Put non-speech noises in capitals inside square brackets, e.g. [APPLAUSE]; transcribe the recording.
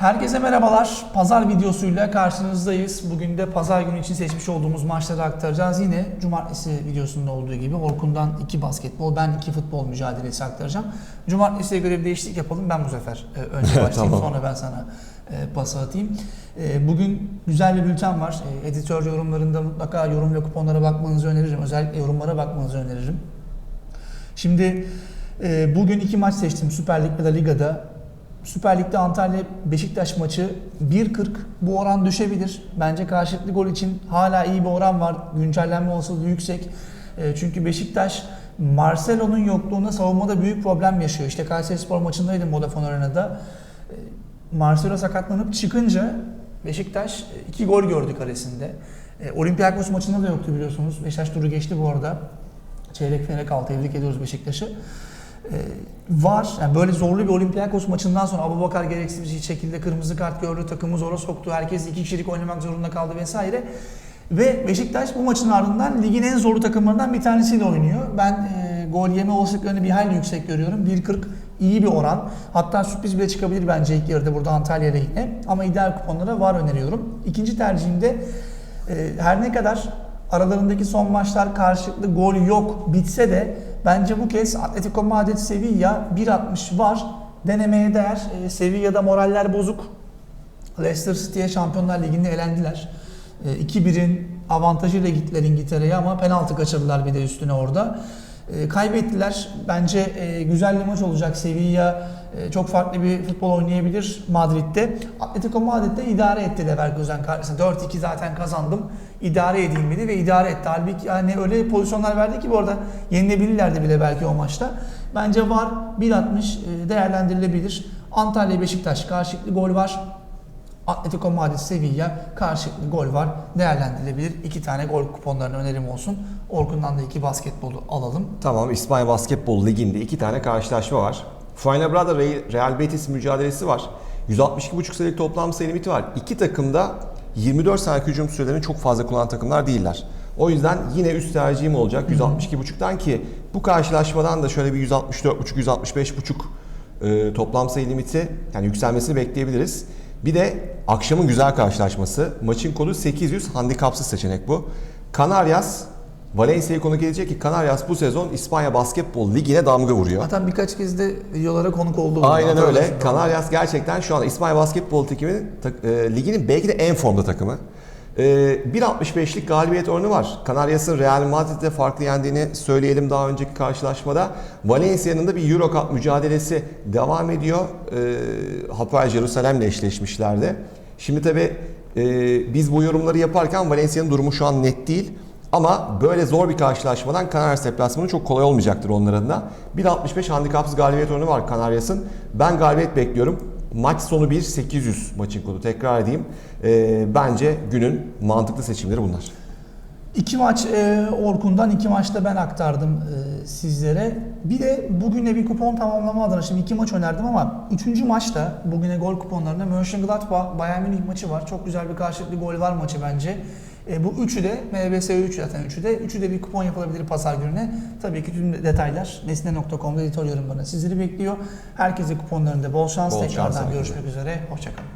Herkese merhabalar. Pazar videosuyla karşınızdayız. Bugün de pazar günü için seçmiş olduğumuz maçları aktaracağız. Yine cumartesi videosunda olduğu gibi Orkun'dan iki basketbol, ben iki futbol mücadelesi aktaracağım. Cumartesiye göre bir değişiklik yapalım. Ben bu sefer e, önce [LAUGHS] başlayayım Tamam. sonra ben sana e, pası atayım. E, Bugün güzel bir bülten var. E, Editör yorumlarında mutlaka yorum ve kuponlara bakmanızı öneririm. Özellikle yorumlara bakmanızı öneririm. Şimdi e, bugün iki maç seçtim Süper Lig ve La Liga'da. Süper Lig'de Antalya Beşiktaş maçı 1.40 bu oran düşebilir. Bence karşılıklı gol için hala iyi bir oran var. Güncellenme olasılığı yüksek. E, çünkü Beşiktaş Marcelo'nun yokluğunda savunmada büyük problem yaşıyor. İşte Kayserispor maçındaydım Vodafone Arena'da. E, Marcelo sakatlanıp çıkınca Beşiktaş 2 gol gördü kalesinde. E, Olympiakos maçında da yoktu biliyorsunuz. Beşiktaş turu geçti bu arada. Çeyrek finale kaldı. Tebrik ediyoruz Beşiktaş'ı. Ee, var. Yani böyle zorlu bir Olympiakos maçından sonra Abubakar gereksiz bir şekilde kırmızı kart gördü. Takımı zora soktu. Herkes iki kişilik oynamak zorunda kaldı vesaire. Ve Beşiktaş bu maçın ardından ligin en zorlu takımlarından bir tanesiyle oynuyor. Ben e, gol yeme olasılıklarını bir hayli yüksek görüyorum. 1.40 iyi bir oran. Hatta sürpriz bile çıkabilir bence ilk yarıda burada Antalya lehine. Ama ideal kuponlara var öneriyorum. İkinci tercihimde e, her ne kadar aralarındaki son maçlar karşılıklı gol yok bitse de bence bu kez Atletico Madrid Sevilla 1.60 var. Denemeye değer. E, Sevilla'da moraller bozuk. Leicester City'ye Şampiyonlar Ligi'nde elendiler. E, 2-1'in avantajıyla gittiler İngiltere'ye ama penaltı kaçırdılar bir de üstüne orada. E, kaybettiler. Bence e, güzel bir maç olacak. Sevilla e, çok farklı bir futbol oynayabilir Madrid'de. Atletico Madrid'de idare etti Leverkusen karşısında. 4-2 zaten kazandım. İdare edeyim dedi ve idare etti. Halbuki yani öyle pozisyonlar verdi ki bu arada yenilebilirlerdi bile belki o maçta. Bence var 1.60 e, değerlendirilebilir. Antalya Beşiktaş karşılıklı gol var. Atletico Madrid Sevilla karşılıklı gol var. Değerlendirilebilir. İki tane gol kuponlarına önerim olsun. Orkun'dan da iki basketbolu alalım. Tamam İspanya Basketbol Ligi'nde iki tane karşılaşma var. Fuenlabrada Re- Real Betis mücadelesi var. 162,5 sayılık toplam sayı limiti var. İki takım da 24 saniye hücum sürelerini çok fazla kullanan takımlar değiller. O yüzden yine üst tercihim olacak 162,5'tan ki bu karşılaşmadan da şöyle bir 164,5 165,5 e, toplam sayı limiti yani yükselmesini bekleyebiliriz. Bir de akşamın güzel karşılaşması. Maçın kodu 800 handikapsız seçenek bu. Canarias Valencia'yı konuk edecek ki Canarias bu sezon İspanya Basketbol Ligi'ne damga vuruyor. Zaten birkaç kez de videolara konuk oldu. Aynen öyle. Canarias gerçekten şu anda İspanya Basketbol takımının tak- e, liginin belki de en formda takımı. E, 1.65'lik galibiyet oranı var. Canarias'ın Real Madrid'de farklı yendiğini söyleyelim daha önceki karşılaşmada. Valencia'nın da bir Euro Cup mücadelesi devam ediyor. E, Hapoel Jerusalem'le eşleşmişlerdi. Şimdi tabi biz bu yorumları yaparken Valencia'nın durumu şu an net değil. Ama böyle zor bir karşılaşmadan Canarias deplasmanı çok kolay olmayacaktır onlar adına. 1.65 handikapsız galibiyet oranı var Canarias'ın. Ben galibiyet bekliyorum. Maç sonu 1.800 maçın kodu. Tekrar edeyim. Ee, bence günün mantıklı seçimleri bunlar. İki maç e, Orkun'dan iki maçta ben aktardım e, sizlere. Bir de bugüne bir kupon tamamlama adına şimdi iki maç önerdim ama üçüncü maçta bugüne gol kuponlarında Mönchengladbach Bayern Münih maçı var. Çok güzel bir karşılıklı gol var maçı bence. E, bu üçü de MBS 3 zaten üçü de. Üçü de bir kupon yapılabilir pazar gününe. Tabii ki tüm detaylar nesne.com'da editör yorumlarına sizleri bekliyor. Herkese kuponlarında bol şans. Bol şans Tekrardan herkese. görüşmek üzere. Hoşçakalın.